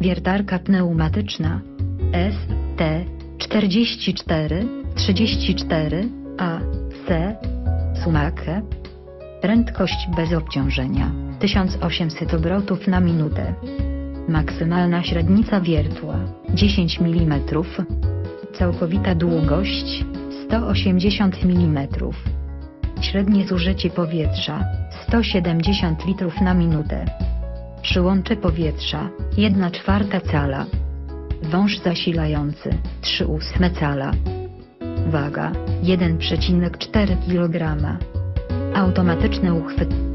Wiertarka pneumatyczna. ST 44 34 AC Sumache Prędkość bez obciążenia. 1800 obrotów na minutę. Maksymalna średnica wiertła. 10 mm. Całkowita długość 180 mm. Średnie zużycie powietrza 170 litrów na minutę. Przyłącze powietrza 1 czwarta cala. Wąż zasilający 3 ósme cala. Waga 1,4 kg. Automatyczny uchwyt